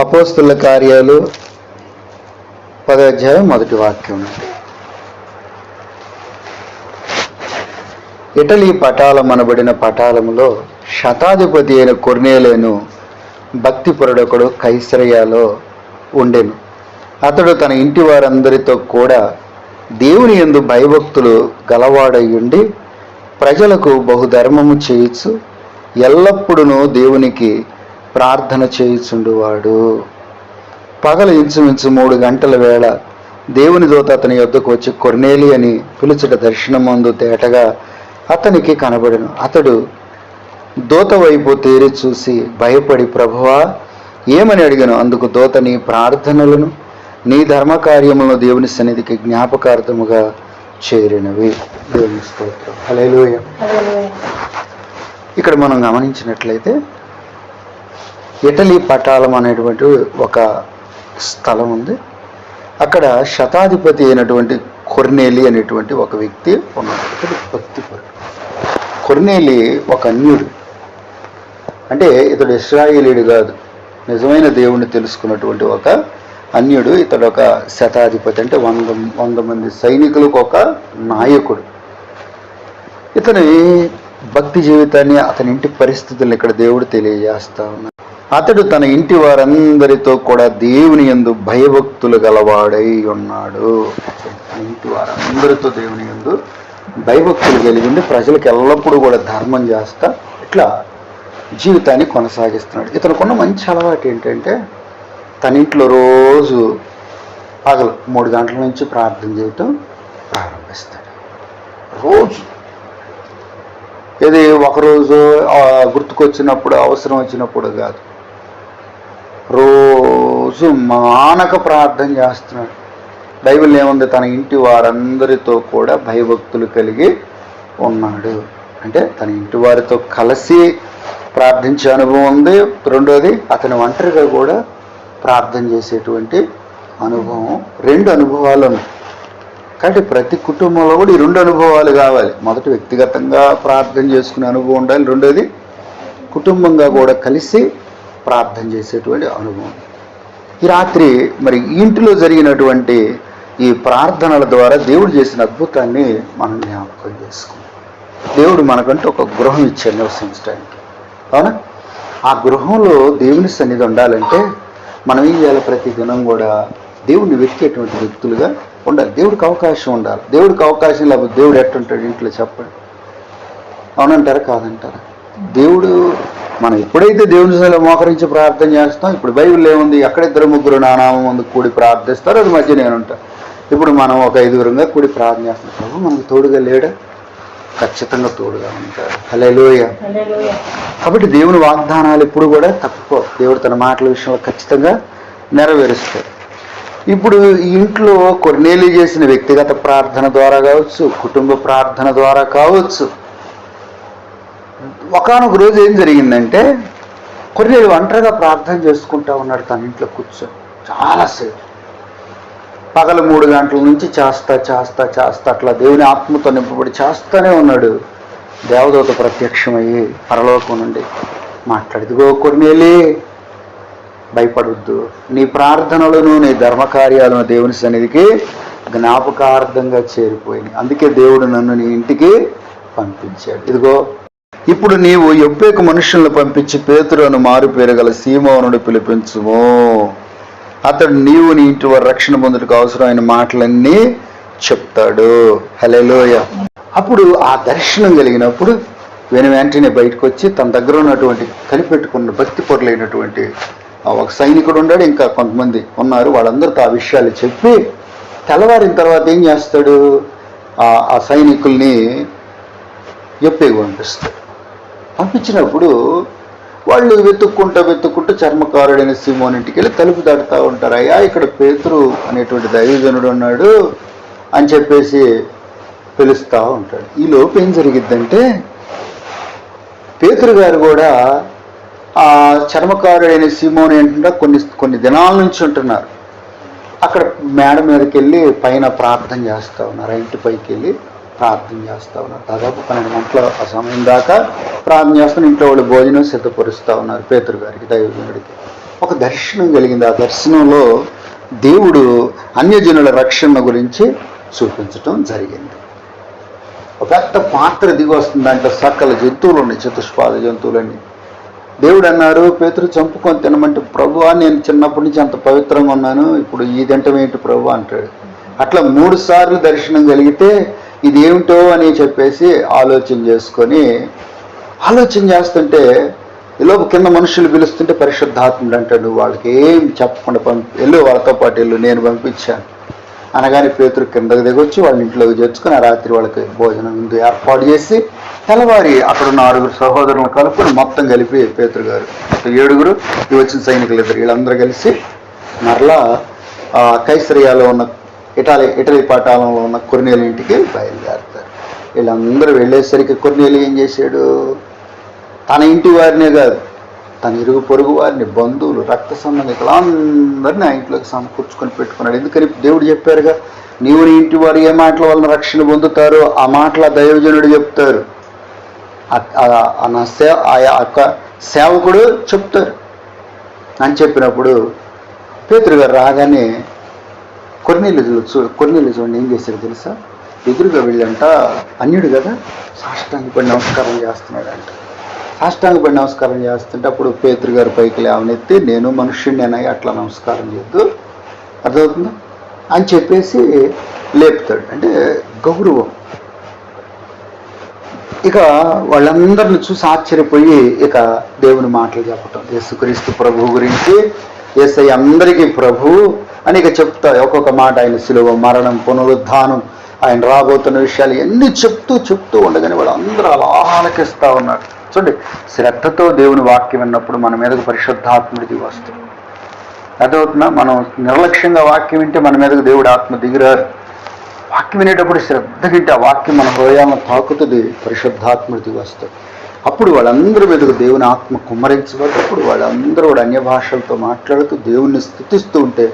అపోస్తుల కార్యాలు పదాధ్యాయం మొదటి వాక్యం. ఇటలీ పటాలం అనబడిన పటాలములో శతాధిపతి అయిన కొర్నేలేను భక్తిపరుడొకడు కైసరయాలో ఉండెను. అతడు తన ఇంటి వారందరితో కూడా దేవుని యందు భయభక్తులు గలవాడయ్యుండి ప్రజలకు బహుధర్మము చేయొచ్చు ఎల్లప్పుడూ దేవునికి ప్రార్థన చేయుచుండువాడు. పగలు ఇంచుమించు మూడు గంటల వేళ దేవుని దూత అతని యొద్దకు వచ్చి కొర్నేలి అని పిలుచుట దర్శనమందు తేటగా అతనికి కనబడెను. అతడు దూత వైపు తేరి చూసి భయపడి ప్రభువా ఏమని అడిగాను? అందుకు దూత నీ ప్రార్థనలను నీ ధర్మ కార్యములను దేవుని సన్నిధికి జ్ఞాపకార్థముగా చేరినవి. దేవుని స్తోత్రం. హల్లెలూయా. ఇక్కడ మనం గమనించినట్లయితే ఇటలీ పటాలం అనేటువంటి ఒక స్థలం ఉంది. అక్కడ శతాధిపతి అయినటువంటి కొర్నేలి అనేటువంటి ఒక వ్యక్తి ఉన్నాడు. ఇతడు భక్తిపరుడు కొర్నేలి ఒక అన్యుడు. అంటే ఇతడు ఇస్రాయేలీడు కాదు. నిజమైన దేవుణ్ణి తెలుసుకున్నటువంటి ఒక అన్యుడు. ఇతడు ఒక శతాధిపతి అంటే వంద వంద మంది సైనికులకు ఒక నాయకుడు. ఇతని భక్తి జీవితాన్ని అతని ఇంటి పరిస్థితులను ఇక్కడ దేవుడు తెలియజేస్తా ఉన్నాడు అతడు తన ఇంటి వారందరితో కూడా దేవుని యందు భయభక్తులు గలవాడై ఉన్నాడు. ఇంటి వారందరితో దేవుని యందు భయభక్తులు కలిగి ఉండి ప్రజలకు ఎల్లప్పుడూ కూడా ధర్మం చేస్తా ఇట్లా జీవితాన్ని కొనసాగిస్తున్నాడు. ఇతనుకున్న మంచి అలవాటు ఏంటంటే తన ఇంట్లో రోజు పగలు మూడు గంటల నుంచి ప్రార్థన చేయటం ప్రారంభిస్తాడు. రోజు. ఇది ఒకరోజు గుర్తుకొచ్చినప్పుడు అవసరం వచ్చినప్పుడు కాదు. రోజు మానక ప్రార్థన చేస్తున్నాడు. బైబిల్ ఏముంది? తన ఇంటి వారందరితో కూడా భయభక్తులు కలిగి ఉన్నాడు. అంటే తన ఇంటి వారితో కలిసి ప్రార్థించే అనుభవం ఉంది. రెండోది అతని ఒంటరిగా కూడా ప్రార్థన చేసేటువంటి అనుభవం. రెండు అనుభవాలు కాబట్టి ప్రతి కుటుంబంలో కూడా ఈ రెండు అనుభవాలు కావాలి. మొదటి వ్యక్తిగతంగా ప్రార్థన చేసుకునే అనుభవం ఉండాలి. రెండోది కుటుంబంగా కూడా కలిసి ప్రార్థన చేసేటువంటి అనుభవం. ఈ రాత్రి మరి ఇంటిలో జరిగినటువంటి ఈ ప్రార్థనల ద్వారా దేవుడు చేసిన అద్భుతాన్ని మనం జ్ఞాపకం చేసుకుంటాం. దేవుడు మనకంటూ ఒక గృహం ఇచ్చాడు నివసించడానికి. అవునా? ఆ గృహంలో దేవుని సన్నిధి ఉండాలంటే మనం ఏం చేయాలి? ప్రతి దినం కూడా దేవుడిని వెతికేటువంటి వ్యక్తులుగా ఉండాలి. దేవుడికి అవకాశం ఉండాలి. దేవుడికి అవకాశం లేకపోతే దేవుడు ఎట్టుంటాడు? ఇంట్లో చెప్పండి. అవునంటారా? కాదంటారా? దేవుడు మనం ఎప్పుడైతే దేవుని సన్నిధిలో మోకరించి ప్రార్థన చేస్తాం ఇప్పుడు బైబిల్ ఏముంది? ఎక్కడ ఇద్దరు ముగ్గురు నా నామం ముందు కూడి ప్రార్థిస్తారో అది మధ్య నేను ఉంటా. ఇప్పుడు మనం ఒక ఐదుగురుగా కూడి ప్రార్థన చేస్తాం. ప్రభు మనకు తోడుగా లేడా? ఖచ్చితంగా తోడుగా ఉంటాడు. హల్లెలూయ. కాబట్టి దేవుని వాగ్దానాలు ఎప్పుడు కూడా తప్పుకో దేవుడు తన మాటల విషయంలో ఖచ్చితంగా నెరవేరుస్తాడు. ఇప్పుడు ఇంట్లో కొన్నేళ్ళు చేసిన వ్యక్తిగత ప్రార్థన ద్వారా కావచ్చు కుటుంబ ప్రార్థన ద్వారా కావచ్చు ఒకనొక రోజు ఏం జరిగిందంటే కొన్ని ఒంటరిగా ప్రార్థన చేసుకుంటా ఉన్నాడు తన ఇంట్లో కూర్చొని. చాలాసేపు పగలు మూడు గంటల నుంచి చేస్తా చేస్తా చేస్తా అట్లా దేవుని ఆత్మతో నింపబడి చేస్తానే ఉన్నాడు. దేవదూత ప్రత్యక్షమయ్యి పరలోకం నుండి మాట్లాడిదిగో కొన్నేళ్ళి భయపడొద్దు. నీ ప్రార్థనలను నీ ధర్మకార్యాలను దేవుని సన్నిధికి జ్ఞాపకార్థంగా చేరిపోయింది అందుకే దేవుడు నన్ను నీ ఇంటికి పంపించాడు. ఇదిగో ఇప్పుడు నీవు ఎప్పేక మనుషులను పంపించి పేతురును మారు పేరు గల సీమోనుడు పిలిపించుము. అతడు నీవు నీ ఇంటి వారి రక్షణ పొందుటకు అవసరమైన మాటలన్నీ చెప్తాడు. హలోయ అప్పుడు ఆ దర్శనం కలిగినప్పుడు వెను వెంటనే బయటకు వచ్చి తన దగ్గర ఉన్నటువంటి కనిపెట్టుకున్న భక్తి పొరలైనటువంటి ఆ ఒక సైనికుడు ఉన్నాడు ఇంకా కొంతమంది ఉన్నారు. వాళ్ళందరితో ఆ విషయాలు చెప్పి తెల్లవారిన తర్వాత ఏం చేస్తాడు? ఆ ఆ సైనికుల్ని ఎప్పేగి పంపిస్తాడు. పంపించినప్పుడు వాళ్ళు వెతుక్కుంటూ వెతుక్కుంటూ చర్మకారుడైన సీమోన్ ఇంటికి వెళ్ళి తలుపు దాటుతూ ఉంటారు. అయ్యా ఇక్కడ పేతురు అనేటువంటి దైవజనుడు ఉన్నాడు అని చెప్పేసి పిలుస్తూ ఉంటాడు. ఈ లోపు ఏం జరిగిద్దంటే పేతురు గారు కూడా ఆ చర్మకారుడైన సీమోన్ ఏంటంటే కొన్ని కొన్ని దినాల నుంచి ఉంటున్నారు. అక్కడ మేడ మీదకి వెళ్ళి పైన ప్రార్థన చేస్తూ ఉన్నారు. ఇంటి పైకి వెళ్ళి ప్రార్థన చేస్తూ ఉన్నారు. దాదాపు పన్నెండు గంటల ఆ సమయం దాకా ప్రార్థన చేస్తున్న ఇంట్లో వాళ్ళు భోజనం సిద్ధపరుస్తూ ఉన్నారు పేతురు గారికి దైవజనుడికి. ఒక దర్శనం కలిగింది. ఆ దర్శనంలో దేవుడు అన్యజనుల రక్షణ గురించి చూపించటం జరిగింది. ఒక పెద్ద పాత్ర దిగి వస్తుంది దాంట్లో సకల జంతువులు ఉన్నాయి చతుష్పాద జంతువులన్నీ. దేవుడు అన్నారు పేతురు చంపుకొని తినమంటే ప్రభు నేను చిన్నప్పటి నుంచి అంత పవిత్రంగా ఉన్నాను ఇప్పుడు ఈ తింటం ఏంటి ప్రభు? అంటాడు. అట్లా మూడు సార్లు దర్శనం కలిగితే ఇది ఏమిటో అని చెప్పేసి ఆలోచన చేసుకొని ఆలోచన చేస్తుంటే ఈలోపు కింద మనుషులు పిలుస్తుంటే పరిశుద్ధాత్ముడు అంటాడు వాళ్ళకి ఏం చెప్పకుండా పంపి వెళ్ళు వాళ్ళతో పాటు వెళ్ళు నేను పంపించాను. అనగానే పేతురు కిందకు దిగొచ్చి వాళ్ళ ఇంట్లోకి చేర్చుకుని ఆ రాత్రి వాళ్ళకి భోజనం ముందు ఏర్పాటు చేసి తెల్లవారి అక్కడ ఉన్న ఆరుగురు సహోదరులను కలుపుకొని మొత్తం కలిపి పేతురు గారు ఏడుగురు వచ్చిన సైనికులు ఇద్దరు వీళ్ళందరూ కలిసి మరలా కైసరియాలో ఉన్న ఇటాలీ ఇటలీ పాఠాలంలో ఉన్న కొర్నేలు ఇంటికి బయలుదేరుతారు. వీళ్ళందరూ వెళ్ళేసరికి కొర్నేలు ఏం చేశాడు? తన ఇంటి వారినే కాదు తన ఇరుగు పొరుగు వారిని బంధువులు రక్త సంబంధికులు అందరినీ ఆ ఇంట్లోకి సమకూర్చుకొని పెట్టుకున్నాడు. ఎందుకని దేవుడు చెప్పారుగా నీవు నీ ఇంటి వారు ఏ మాటల వలన రక్షణ పొందుతారో ఆ మాటల దైవజనుడు చెప్తారు. నా సేవ ఆ యొక్క సేవకుడు చెప్తారు. అని చెప్పినప్పుడు పేతురు గారు రాగానే కొన్నిళ్ళు చూ కొన్నిళ్ళు చూడండి ఏం చేశారు తెలుసా? ఎదురుగా వెళ్ళంట అన్యుడు కదా సాష్టాంగపడి నమస్కారం చేస్తున్నాడు అంట సాష్టాంగపడి నమస్కారం చేస్తుంటే అప్పుడు పేతురు గారు పైకి లేవనెత్తి నేను మనుష్యుడిని అట్లా నమస్కారం చేద్దు అర్థమవుతుందా? అని చెప్పేసి లేపుతాడు. అంటే గౌరవం. ఇక వాళ్ళందరిని చూసి ఆశ్చర్యపోయి ఇక దేవుని మాటలు చెప్పటం. యేసుక్రీస్తు ప్రభు గురించి ఏసై అందరికీ ప్రభు అని ఇక చెప్తా. ఒక్కొక్క మాట ఆయన సులువ మరణం పునరుద్ధానం ఆయన రాబోతున్న విషయాలు ఎన్ని చెప్తూ చెప్తూ ఉండగానే వాళ్ళందరూ అలా ఆలకిస్తూ ఉన్నారు చూడండి శ్రద్ధతో దేవుని వాక్యం విన్నప్పుడు మన మీదకు పరిశుద్ధాత్ముడి దిగి వస్తుంది. అదవుతున్నా మనం నిర్లక్ష్యంగా వాక్యం వింటే మన మీదకు దేవుడు ఆత్మ దిగిరారు వాక్యం వినేటప్పుడు శ్రద్ధ వింటే ఆ వాక్యం మన హృదయాలను తాకుతుంది పరిశుద్ధాత్ముడి దిగి వస్తుంది. అప్పుడు వాళ్ళందరూ మీదకు దేవుని ఆత్మ కుమ్మరించబడ్డప్పుడు వాళ్ళందరూ కూడా అన్య భాషలతో మాట్లాడుతూ దేవుణ్ణి స్థుతిస్తూ ఉంటే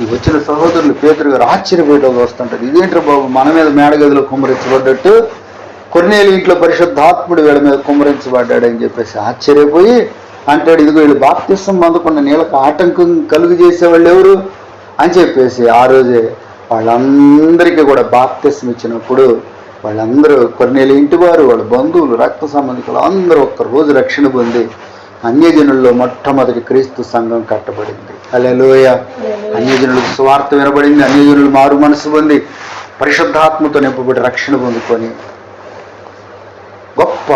ఈ వచ్చిన సహోదరులు పేదరు గారు ఆశ్చర్యపోయేటోగా వస్తుంటారు. ఇదేంటి బాబు మన మీద మేడగదిలో కుమ్మరించబడ్డట్టు కొన్నేళ్ళు ఇంట్లో పరిశుద్ధాత్ముడు వీళ్ళ మీద కుమ్మరించబడ్డాడని చెప్పేసి ఆశ్చర్యపోయి అంటాడు ఇదిగో వీళ్ళు బాప్తిసం అందుకున్న నీళ్ళకు ఆటంకం కలుగు చేసేవాళ్ళు ఎవరు? అని చెప్పేసి ఆ రోజే వాళ్ళందరికీ కూడా బాప్తిసం ఇచ్చినప్పుడు వాళ్ళందరూ కొన్నేళ్ళ ఇంటి వారు వాళ్ళ బంధువులు రక్త సంబంధికులు అందరూ ఒక్క రోజు రక్షణ పొంది అన్యజనుల్లో మొట్టమొదటి క్రీస్తు సంఘం కట్టబడింది. అలెలోయ అన్యజనులకు స్వార్థ వినబడింది అన్యజనులు మారు మనసు పొంది పరిశుద్ధాత్మతో నింపబడి రక్షణ పొందుకొని గొప్ప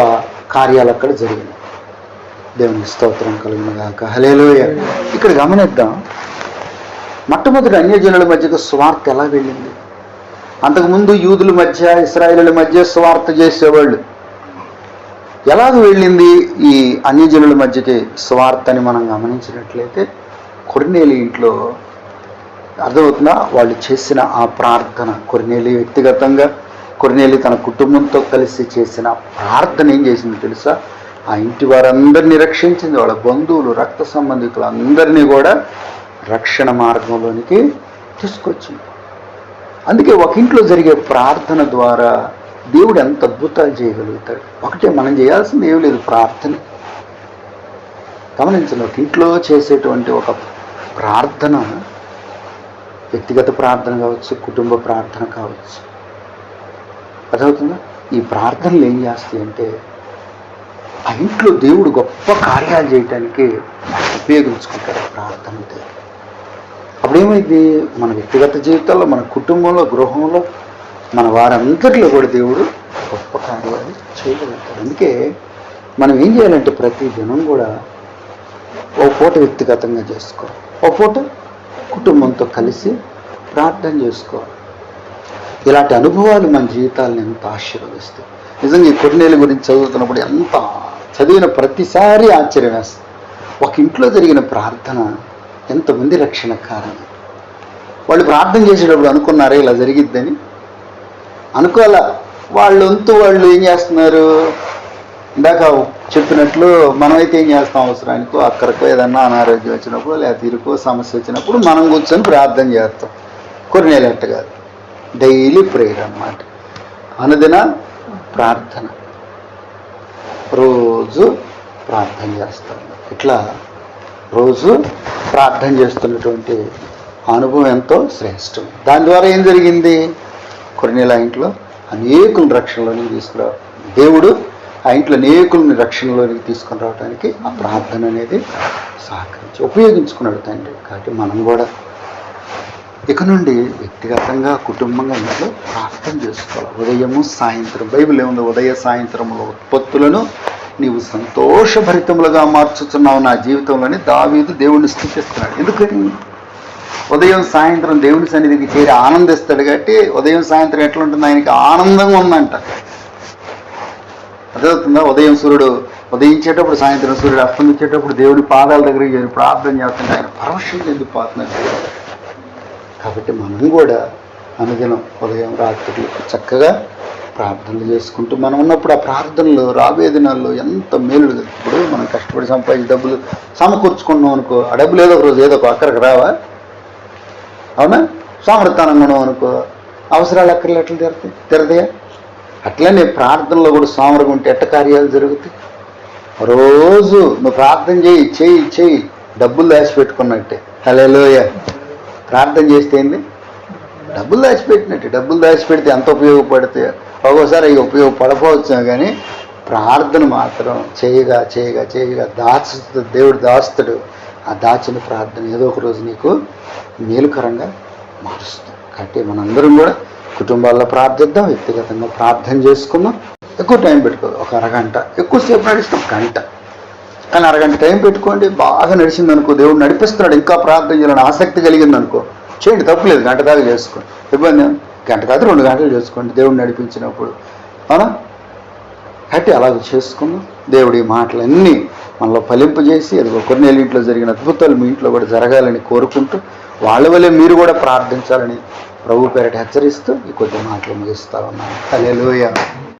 కార్యాలు అక్కడ జరిగింది దేవునికి స్తోత్రం కలుగును గాక. హలేలోయ ఇక్కడ గమనిద్దాం. మొట్టమొదటి అన్యజనుల మధ్యకు స్వార్థ ఎలా వెళ్ళింది? అంతకుముందు యూదుల మధ్య ఇస్రాయేలుల మధ్య స్వార్థ చేసేవాళ్ళు. ఎలాగ వెళ్ళింది ఈ అన్యజనుల మధ్యకి స్వార్థ అని మనం గమనించినట్లయితే కొరినేలి ఇంట్లో అర్థమవుతుందా? వాళ్ళు చేసిన ఆ ప్రార్థన కొరినేలి వ్యక్తిగతంగా కొరినేలి తన కుటుంబంతో కలిసి చేసిన ప్రార్థన ఏం చేసింది తెలుసా? ఆ ఇంటి వారందరినీ రక్షించింది వాళ్ళ బంధువులు రక్త సంబంధికులు అందరినీ కూడా రక్షణ మార్గంలోనికి తీసుకొచ్చింది. అందుకే ఒక ఇంట్లో జరిగే ప్రార్థన ద్వారా దేవుడు ఎంత అద్భుతాలు చేయగలుగుతాడు. ఒకటే మనం చేయాల్సింది ఏం లేదు ప్రార్థన. గమనించండి ఒక ఇంట్లో చేసేటువంటి ఒక ప్రార్థన వ్యక్తిగత ప్రార్థన కావచ్చు కుటుంబ ప్రార్థన కావచ్చు. అదవుతుందా ఈ ప్రార్థనలు ఏం చేస్తాయి అంటే ఆ ఇంట్లో దేవుడు గొప్ప కార్యాలు చేయటానికి ఉపయోగించుకుంటాడు ప్రార్థన దేవుడు అప్పుడు ఏమైంది మన వ్యక్తిగత జీవితాల్లో మన కుటుంబంలో గృహంలో మన వారందరిలో కూడా దేవుడు గొప్ప కార్యాలు చేయగలుగుతాడు. అందుకే మనం ఏం చేయాలంటే ప్రతి దినం కూడా ఓ పూట వ్యక్తిగతంగా చేసుకోవాలి. ఓ పూట కుటుంబంతో కలిసి ప్రార్థన చేసుకోవాలి. ఇలాంటి అనుభవాలు మన జీవితాలను ఎంత ఆశీర్వదిస్తాయి. నిజంగా ఈ కొన్నేళ్ళ గురించి చదువుతున్నప్పుడు ఎంత చదివిన ప్రతిసారి ఆశ్చర్యం వేస్తుంది ఒక ఇంట్లో జరిగిన ప్రార్థన ఎంతమంది రక్షణ కారణం? వాళ్ళు ప్రార్థన చేసేటప్పుడు అనుకున్నారా ఇలా జరిగిద్దని? అనుకోవాలా? వాళ్ళు వంతు వాళ్ళు ఏం చేస్తున్నారు? ఇందాక చెప్పినట్లు మనమైతే ఏం చేస్తాం అవసరానికో అక్కడికో ఏదన్నా అనారోగ్యం వచ్చినప్పుడు లేకపోతే ఇరుకో సమస్య వచ్చినప్పుడు మనం కూర్చొని ప్రార్థన చేస్తాం. కొన్నేళ్ళట్టు కాదు. డైలీ ప్రేయర్ అన్నమాట. అనుదిన ప్రార్థన. రోజు ప్రార్థన చేస్తాం. ఇట్లా రోజు ప్రార్థన చేస్తున్నటువంటి అనుభవం ఎంతో శ్రేష్టం. దాని ద్వారా ఏం జరిగింది? కొన్నేళ్ళ ఇంట్లో అనేకుల రక్షణలోనికి తీసుకురా దేవుడు ఆ ఇంట్లో అనేకుల్ని రక్షణలోనికి తీసుకుని రావడానికి ఆ ప్రార్థన అనేది సహకరించి ఉపయోగించుకున్నాడు తండ్రి. కాబట్టి మనం కూడా ఇక నుండి వ్యక్తిగతంగా కుటుంబంగా ఇంట్లో ప్రార్థన చేసుకోవాలి. ఉదయము సాయంత్రం బైబిల్ ఏముంది? ఉదయ సాయంత్రముల ఉత్పత్తులను నీవు సంతోషభరితములుగా మార్చుతున్నావు నా జీవితంలోని. దావీదు దేవుణ్ణి స్థుతిస్తున్నాడు. ఎందుకని? ఉదయం సాయంత్రం దేవుని సన్నిధికి చేరి ఆనందిస్తాడు కాబట్టి ఉదయం సాయంత్రం ఎట్లా ఉంటుంది ఆయనకి ఆనందంగా ఉందంట. అర్థమవుతుందా? ఉదయం సూర్యుడు ఉదయించేటప్పుడు సాయంత్రం సూర్యుడు అస్తమించేటప్పుడు దేవుడి పాదాల దగ్గరికి చేరి ప్రార్థన చేస్తుంటే ఆయన పరవశం చెందిపోతున్నాడు కాబట్టి మనం కూడా అనుదినం ఉదయం రాత్రి చక్కగా ప్రార్థనలు చేసుకుంటూ మనం ఉన్నప్పుడు ఆ ప్రార్థనలు రాబోయే దినాల్లో ఎంత మేలు ఇప్పుడు మనం కష్టపడి సంపాదించి డబ్బులు సమకూర్చుకున్నాం అనుకో ఆ డబ్బులు ఏదో ఒక రోజు ఏదో ఒక అక్కడికి రావా? అవునా? సామర్థ్యానంగా ఉన్నాం అనుకో అవసరాలు అక్కర్లు ఎట్లా తీరుతాయి? తీరదయా అట్లనే ప్రార్థనలో కూడా సోమరంగా ఉంటే ఎట్ట కార్యాలు జరుగుతాయి? రోజు నువ్వు ప్రార్థన చేయి చేయి చేయి డబ్బులు దాచిపెట్టుకున్నట్టే. హలోయ ప్రార్థన చేస్తే ఏంది? డబ్బులు దాచిపెట్టినట్టు. డబ్బులు దాచిపెడితే ఎంత ఉపయోగపడితే ఒక్కోసారి అవి ఉపయోగపడకపోవచ్చు కానీ ప్రార్థన మాత్రం చేయగా చేయగా చేయగా దాచు దేవుడు దాస్తుడు ఆ దాచిన ప్రార్థన ఏదో ఒక రోజు నీకు మేలుకరంగా మారుస్తుంది. కాబట్టి మనందరం కూడా కుటుంబాల్లో ప్రార్థిద్దాం వ్యక్తిగతంగా ప్రార్థన చేసుకుందాం. ఎక్కువ టైం పెట్టుకోదు ఒక అరగంట. ఎక్కువసేపు నడిస్తాం గంట. కానీ అరగంట టైం పెట్టుకోండి బాగా నడిచింది అనుకో దేవుడు నడిపిస్తున్నాడు ఇంకా ప్రార్థన చేయాలని ఆసక్తి కలిగింది అనుకో చేయండి తప్పులేదు గంట దాకా చేసుకోండి. ఇబ్బంది గంట కాదు రెండు గంటలు చేసుకోండి. దేవుడు నడిపించినప్పుడు. అవునా? కాబట్టి అలాగ చేసుకుందాం. దేవుడి మాటలన్నీ మనలో ఫలింపజేసి అది కొన్ని ఇంట్లో జరిగిన అద్భుతాలు మీ ఇంట్లో కూడా జరగాలని కోరుకుంటూ వాళ్ళ వల్లే మీరు కూడా ప్రార్థించాలని ప్రభు పేరట హెచ్చరిస్తూ ఈ కొద్ది మాటలు ముగిస్తా ఉన్నాను. అలెలుయ